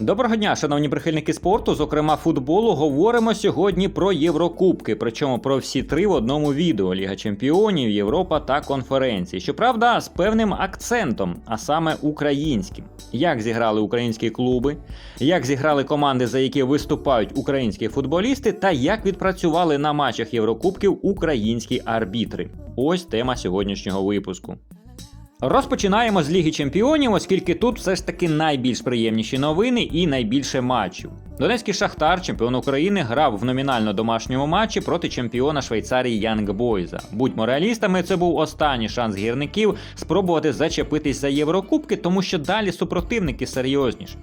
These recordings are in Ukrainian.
Доброго дня, шановні прихильники спорту, зокрема футболу. Говоримо сьогодні про Єврокубки, причому про всі три в одному відео: Ліга Чемпіонів, Європа та конференції. Щоправда, з певним акцентом, а саме українським. Як зіграли українські клуби, як зіграли команди, за які виступають українські футболісти, та як відпрацювали на матчах Єврокубків українські арбітри. Ось тема сьогоднішнього випуску. Розпочинаємо з Ліги Чемпіонів, оскільки тут все ж таки найбільш приємніші новини і найбільше матчів. Донецький Шахтар, чемпіон України, грав в номінально домашньому матчі проти чемпіона Швейцарії Янг Бойза. Будьмо реалістами, це був останній шанс гірників спробувати зачепитись за Єврокубки, тому що далі супротивники серйозніші.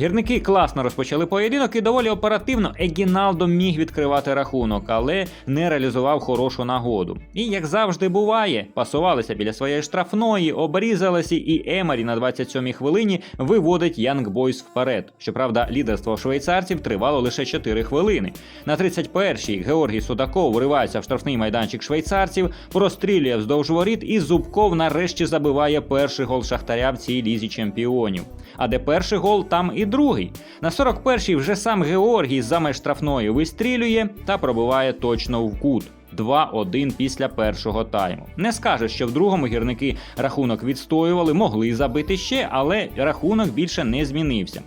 Гірники класно розпочали поєдинок і доволі оперативно Егіналдо міг відкривати рахунок, але не реалізував хорошу нагоду. І як завжди буває, пасувалися біля своєї штрафної, обрізалися, і Емарі на 27-й хвилині виводить Янг Бойс вперед. Щоправда, лідерство швейцарців тривало лише 4 хвилини. На 31-й Георгій Судаков вривається в штрафний майданчик швейцарців, прострілює вздовж воріт, і Зубков нарешті забиває перший гол Шахтаря в цій лізі чемпіонів. А де перший гол, там і другий. На 41-й вже сам Георгій за меж штрафної вистрілює та пробиває точно в кут. 2-1 після першого тайму. Не скаже, що в другому гірники рахунок відстоювали, могли забити ще, але рахунок більше не змінився.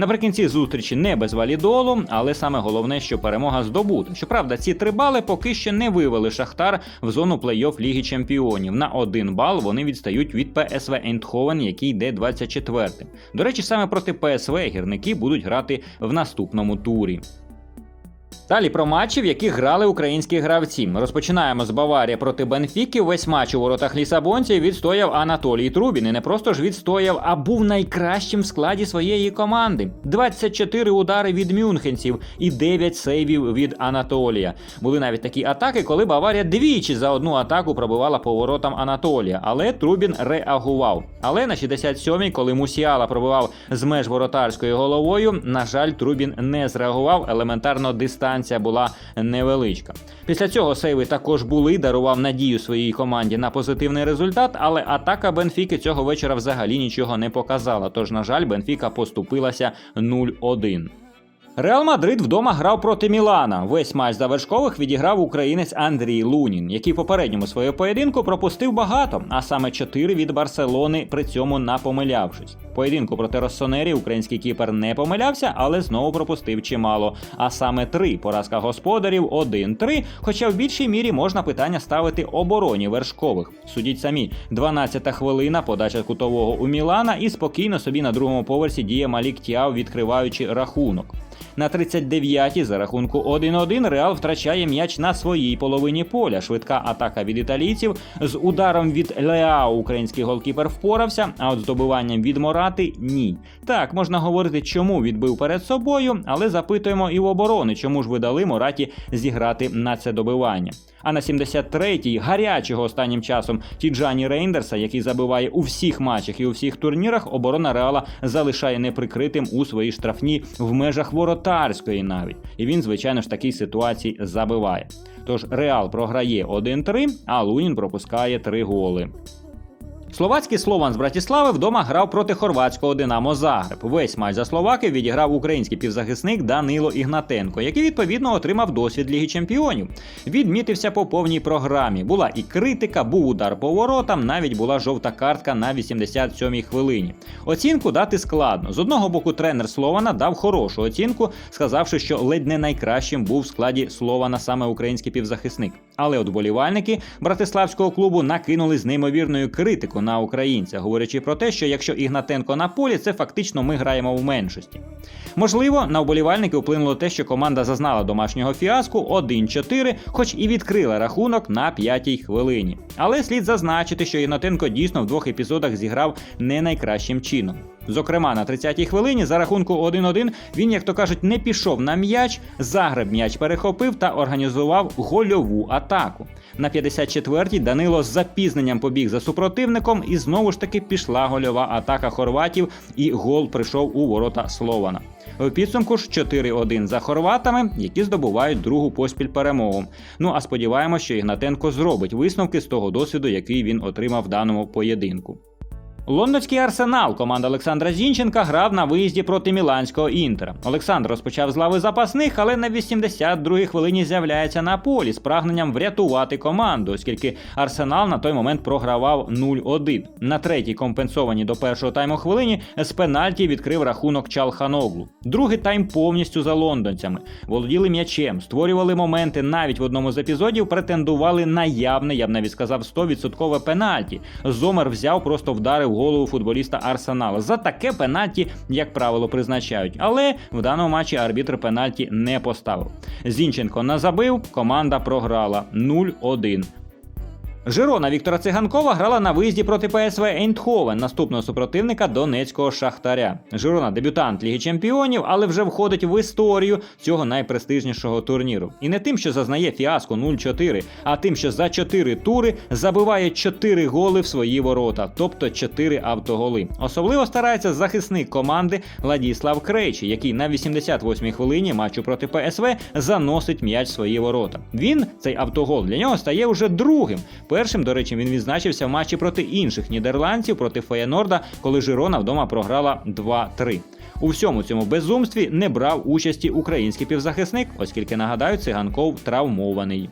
Наприкінці зустрічі не без валідолу, але саме головне, що перемога здобута. Щоправда, ці три бали поки що не вивели Шахтар в зону плей-офф Ліги Чемпіонів. На один бал вони відстають від ПСВ Ейндховен, який йде 24-м. До речі, саме проти ПСВ гірники будуть грати в наступному турі. Далі про матчі, в яких грали українські гравці. Розпочинаємо з Баварія проти Бенфіки. Весь матч у воротах лісабонців відстояв Анатолій Трубін. І не просто ж відстояв, а був найкращим в складі своєї команди. 24 удари від мюнхенців і 9 сейвів від Анатолія. Були навіть такі атаки, коли Баварія двічі за одну атаку пробивала по воротам Анатолія. Але Трубін реагував. Але на 67-й, коли Мусіала пробивав з меж воротарською головою, на жаль, Трубін не зреагував. Елементарно дистанція була невеличка. Після цього сейви також були, дарував надію своїй команді на позитивний результат, але атака Бенфіки цього вечора взагалі нічого не показала. Тож, на жаль, Бенфіка поступилася 0-1. Реал Мадрид вдома грав проти Мілана. Весь матч завершкових відіграв українець Андрій Лунін, який в попередньому своєму поєдинку пропустив багато, а саме 4 від Барселони, при цьому напомилявшись. Поєдинку проти Россонері український кіпер не помилявся, але знову пропустив чимало. А саме 3 поразка господарів, 1-3. Хоча в більшій мірі можна питання ставити обороні вершкових. Судіть самі, 12-та хвилина, подача кутового у Мілана, і спокійно собі на другому поверсі діє Малік Тіав, відкриваючи рахунок. На 39-й за рахунку 1-1 Реал втрачає м'яч на своїй половині поля. Швидка атака від італійців. З ударом від Леао український голкіпер впорався, а от здобуванням від Морати ні. Так, можна говорити, чому відбив перед собою, але запитуємо і в оборони, чому ж ви дали Мораті зіграти на це добивання. А на 73-й гарячого останнім часом Тіджані Рейндерса, який забиває у всіх матчах і у всіх турнірах, оборона Реала залишає неприкритим у своїй штрафні в межах воротарської навіть. І він, звичайно ж, такій ситуації забиває. Тож Реал програє 1-3, а Лунін пропускає 3 голи. Словацький Слован з Братіслави вдома грав проти хорватського Динамо Загреб. Весь матч за словаків відіграв український півзахисник Данило Ігнатенко, який відповідно отримав досвід Ліги Чемпіонів. Відмітився по повній програмі. Була і критика, був удар по воротам, навіть була жовта картка на 87-й хвилині. Оцінку дати складно. З одного боку, тренер Слована дав хорошу оцінку, сказавши, що ледь не найкращим був в складі Слована саме український півзахисник. Але от болівальники братиславського клубу накинули з неймовірною критикою на українця, говорячи про те, що якщо Ігнатенко на полі, це фактично ми граємо в меншості. Можливо, на вболівальники вплинуло те, що команда зазнала домашнього фіаску 1-4, хоч і відкрила рахунок на п'ятій хвилині. Але слід зазначити, що Ігнатенко дійсно в двох епізодах зіграв не найкращим чином. Зокрема, на 30-й хвилині за рахунку 1-1 він, як то кажуть, не пішов на м'яч, загреб м'яч перехопив та організував гольову атаку. На 54-й Данило з запізненням побіг за супротивником, і знову ж таки пішла гольова атака хорватів, і гол прийшов у ворота Слована. В підсумку ж 4-1 за хорватами, які здобувають другу поспіль перемогу. Ну а сподіваємося, що Ігнатенко зробить висновки з того досвіду, який він отримав в даному поєдинку. Лондонський арсенал команда Олександра Зінченка грав на виїзді проти Міланського інтера. Олександр розпочав з лави запасних, але на 82-й хвилині з'являється на полі з прагненням врятувати команду, оскільки арсенал на той момент програвав 0-1. На третій компенсованій до першого тайму хвилині з пенальті відкрив рахунок Чалханоглу. Другий тайм повністю за лондонцями. Володіли м'ячем, створювали моменти. Навіть в одному з епізодів претендували на явне, я б навіть сказав, 100% пенальті. Зомер взяв, просто вдарив голову футболіста Арсенала. За таке пенальті, як правило, призначають. Але в даному матчі арбітр пенальті не поставив. Зінченко назабив, команда програла 0-1. Жирона Віктора Циганкова грала на виїзді проти ПСВ Ейндховен, наступного супротивника Донецького Шахтаря. Жирона дебютант Ліги Чемпіонів, але вже входить в історію цього найпрестижнішого турніру. І не тим, що зазнає фіаско 0-4, а тим, що за 4 тури забиває 4 голи в свої ворота, тобто 4 автоголи. Особливо старається захисник команди Владіслав Крейчі, який на 88-й хвилині матчу проти ПСВ заносить м'яч в свої ворота. Він цей автогол для нього стає уже другим. Першим, до речі, він відзначився в матчі проти інших нідерландців проти Феєнорда, коли Жирона вдома програла 2-3. У всьому цьому безумстві не брав участі український півзахисник, оскільки нагадаю, циганков травмований.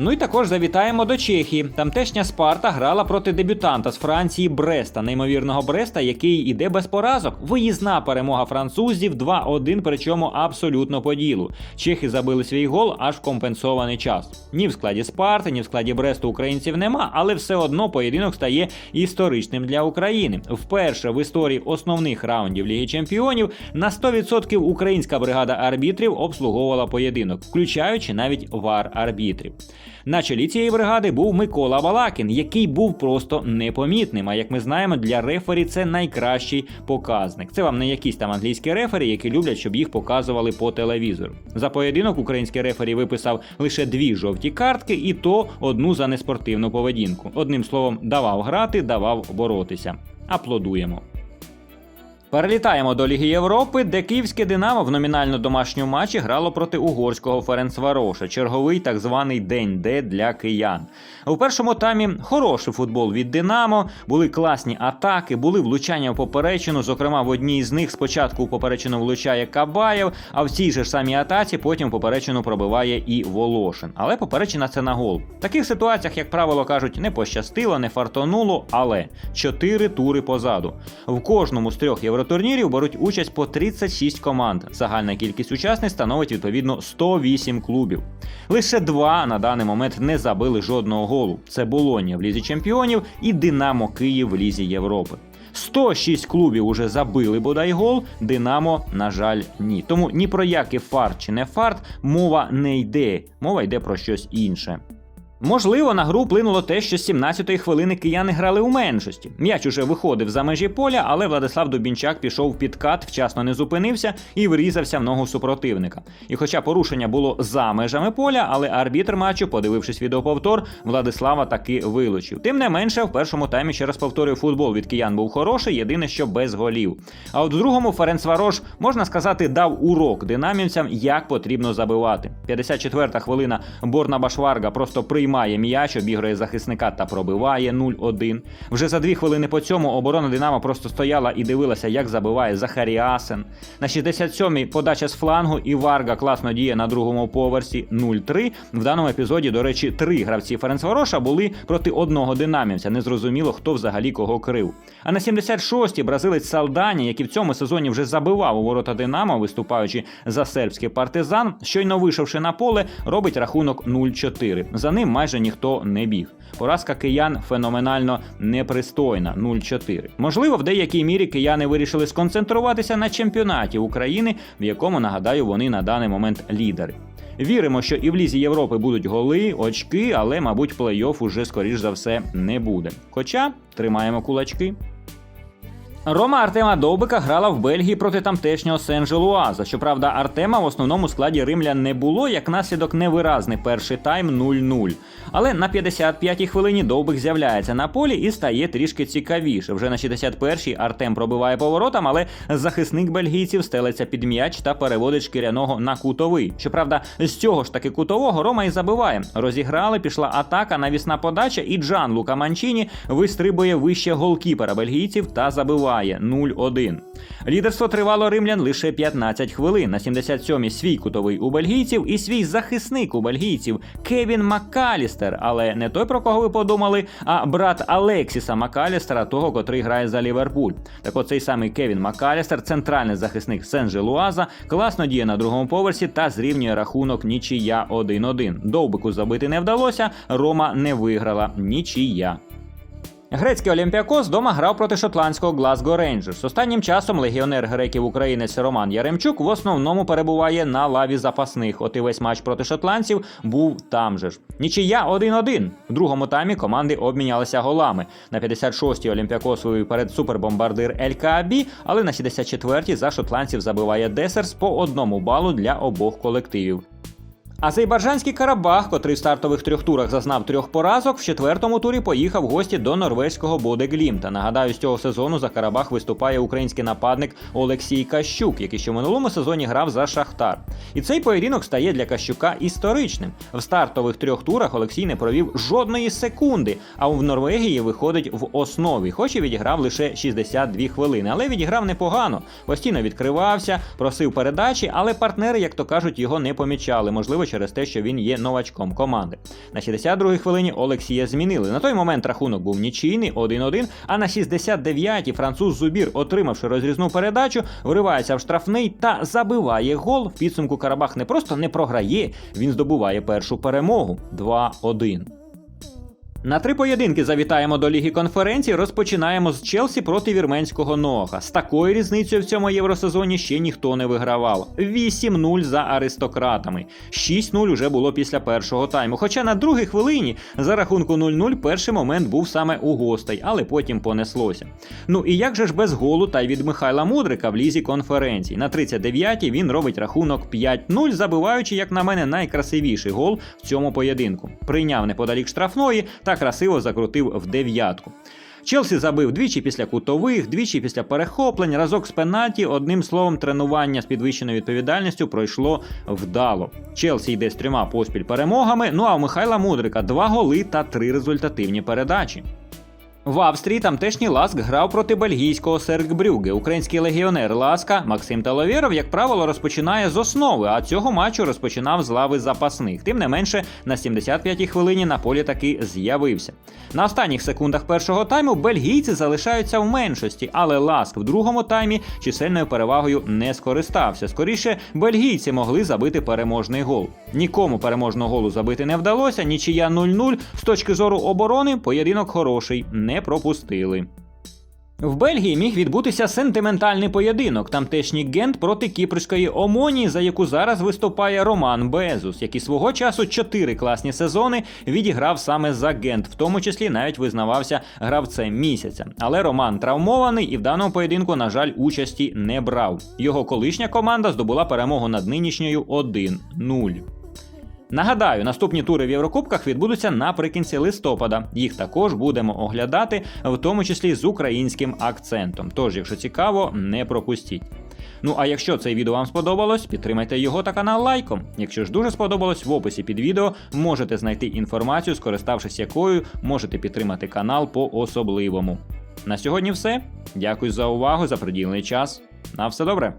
Ну і також завітаємо до Чехії. Тамтешня Спарта грала проти дебютанта з Франції Бреста, неймовірного Бреста, який іде без поразок. Виїзна перемога французів 2-1, причому абсолютно по ділу. Чехи забили свій гол аж в компенсований час. Ні в складі Спарти, ні в складі Бресту українців нема, але все одно поєдинок стає історичним для України. Вперше в історії основних раундів Ліги Чемпіонів на 100% українська бригада арбітрів обслуговувала поєдинок, включаючи навіть вар арбітрів. На чолі цієї бригади був Микола Балакін, який був просто непомітним. А як ми знаємо, для рефері це найкращий показник. Це вам не якісь там англійські рефері, які люблять, щоб їх показували по телевізору. За поєдинок український рефері виписав лише дві жовті картки, і то одну за неспортивну поведінку. Одним словом, давав грати, давав боротися. Аплодуємо. Перелітаємо до Ліги Європи, де київське Динамо в номінально домашньому матчі грало проти угорського Ференцвароша. Черговий так званий день Д для киян. У першому таймі хороший футбол від Динамо, були класні атаки, були влучання в поперечину. Зокрема, в одній з них спочатку у поперечину влучає Кабаєв, а в цій же ж самій атаці потім в поперечину пробиває і Волошин. Але поперечина це на гол. В таких ситуаціях, як правило, кажуть, не пощастило, не фартонуло, але чотири тури позаду. В кожному з трьох євротурнірів беруть участь по 36 команд. Загальна кількість учасниць становить відповідно 108 клубів. Лише два на даний момент не забили жодного голу. Це Болонія в лізі чемпіонів і Динамо Київ в лізі Європи. 106 клубів уже забили бодай гол. Динамо, на жаль, ні. Тому ні про який фарт чи не фарт мова не йде. Мова йде про щось інше. Можливо, на гру вплинуло те, що з 17-ї хвилини кияни грали у меншості. М'яч уже виходив за межі поля, але Владислав Дубінчак пішов в підкат, вчасно не зупинився і врізався в ногу супротивника. І хоча порушення було за межами поля, але арбітр матчу, подивившись відеоповтор, Владислава таки вилучив. Тим не менше, в першому таймі ще раз повторюю, футбол від киян був хороший, єдине, що без голів. А от в другому Ференц Варош, можна сказати, дав урок динамівцям, як потрібно забивати. 54-та хвилина Борна Башварга просто приймає м'яч, обігрує захисника та пробиває 0-1. Вже за дві хвилини по цьому оборона Динамо просто стояла і дивилася, як забиває Захаріасен. На 67-й подача з флангу і Варга класно діє на другому поверсі 0-3. В даному епізоді, до речі, три гравці Ференцвароша були проти одного динамівця. Незрозуміло, хто взагалі кого крив. А на 76-й бразилець Салдані, який в цьому сезоні вже забивав у ворота Динамо, виступаючи за сербський партизан, щойно вийшовши на поле, робить рахунок 0-4. За ним майже ніхто не біг. Поразка киян феноменально непристойна 0-4. Можливо, в деякій мірі кияни вирішили сконцентруватися на чемпіонаті України, в якому нагадаю вони на даний момент лідери. Віримо, що і в лізі Європи будуть голи, очки, але, мабуть, плей-офф уже скоріш за все не буде. Хоча тримаємо кулачки. Рома Артема Довбика грала в Бельгії проти тамтешнього Сен-Желуаза. Щоправда, Артема в основному складі римлян не було, як наслідок невиразний перший тайм 0-0. Але на 55-й хвилині Довбик з'являється на полі і стає трішки цікавіше. Вже на 61-й Артем пробиває поворотом, але захисник бельгійців стелиться під м'яч та переводить шкіряного на кутовий. Щоправда, з цього ж таки кутового Рома і забиває. Розіграли, пішла атака, навісна подача, і Джан Лука Манчіні вистрибує вище голкіпера бельгійців та забиває 0-1. Лідерство тривало римлян лише 15 хвилин. На 77-й свій кутовий у бельгійців і свій захисник у бельгійців Кевін Маккалістер. Але не той, про кого ви подумали, а брат Алексіса Маккалістера, того, котрий грає за Ліверпуль. Так от цей самий Кевін Маккалістер, центральний захисник Сен-Желуаза, класно діє на другому поверсі та зрівнює рахунок нічия 1-1. Довбику забити не вдалося, Рома не виграла нічия. Грецький Олімпіакос дома грав проти шотландського Глазго Рейнджерс. Останнім часом легіонер греків українець Роман Яремчук в основному перебуває на лаві запасних. От і весь матч проти шотландців був там же ж. Нічия 1-1. В другому таймі команди обмінялися голами. На 56-й Олімпіакос вивів перед супербомбардир Ель Каабі, але на 64-й за шотландців забиває Десерс по одному балу для обох колективів. Азербайджанський Карабах, котрий в стартових трьох турах зазнав трьох поразок, в четвертому турі поїхав в гості до норвезького Бодеглімта. Нагадаю, з цього сезону за Карабах виступає український нападник Олексій Кащук, який ще в минулому сезоні грав за Шахтар. І цей поєдинок стає для Кащука історичним. В стартових трьох турах Олексій не провів жодної секунди, а в Норвегії виходить в основі, хоч і відіграв лише 62 хвилини, але відіграв непогано. Постійно відкривався, просив передачі, але партнери, як то кажуть, його не помічали. Можливо, через те, що він є новачком команди. На 62-й хвилині Олексія змінили. На той момент рахунок був нічийний 1-1, а на 69-й француз Зубір, отримавши розрізну передачу, вривається в штрафний та забиває гол. В підсумку Карабах не просто не програє, він здобуває першу перемогу 2-1. На три поєдинки завітаємо до Ліги конференцій. Розпочинаємо з Челсі проти вірменського Ноха. З такою різницею в цьому євросезоні ще ніхто не вигравав. 8-0 за аристократами. 6-0 уже було після першого тайму. Хоча на другій хвилині за рахунку 0-0 перший момент був саме у гостей, але потім понеслося. Ну і як же ж без голу та й від Михайла Мудрика в лізі конференцій. На 39-й він робить рахунок 5-0, забиваючи, як на мене, найкрасивіший гол в цьому поєдинку. Прийняв неподалік штрафної та красиво закрутив в дев'ятку. Челсі забив двічі після кутових, двічі після перехоплень, разок з пенальті. Одним словом, тренування з підвищеною відповідальністю пройшло вдало. Челсі йде з трьома поспіль перемогами. Ну а у Михайла Мудрика два голи та три результативні передачі. В Австрії тамтешній Ласк грав проти бельгійського Серкбрюге. Український легіонер Ласка Максим Таловєров, як правило, розпочинає з основи, а цього матчу розпочинав з лави запасних. Тим не менше, на 75-й хвилині на полі таки з'явився. На останніх секундах першого тайму бельгійці залишаються в меншості, але Ласк в другому таймі чисельною перевагою не скористався. Скоріше, бельгійці могли забити переможний гол. Нікому переможного голу забити не вдалося. Нічия 0-0. З точки зору оборони, поєдинок хороший. Не пропустили. В Бельгії міг відбутися сентиментальний поєдинок. Тамтешній Гент проти кіпрської Омонії, за яку зараз виступає Роман Безус, який свого часу чотири класні сезони відіграв саме за Гент, в тому числі навіть визнавався гравцем місяця. Але Роман травмований і в даному поєдинку, на жаль, участі не брав. Його колишня команда здобула перемогу над нинішньою 1-0. Нагадаю, наступні тури в Єврокубках відбудуться наприкінці листопада. Їх також будемо оглядати, в тому числі з українським акцентом. Тож, якщо цікаво, не пропустіть. Ну а якщо це відео вам сподобалось, підтримайте його та канал лайком. Якщо ж дуже сподобалось, в описі під відео можете знайти інформацію, скориставшись якою можете підтримати канал по особливому. На сьогодні все. Дякую за увагу, за приділений час. На все добре.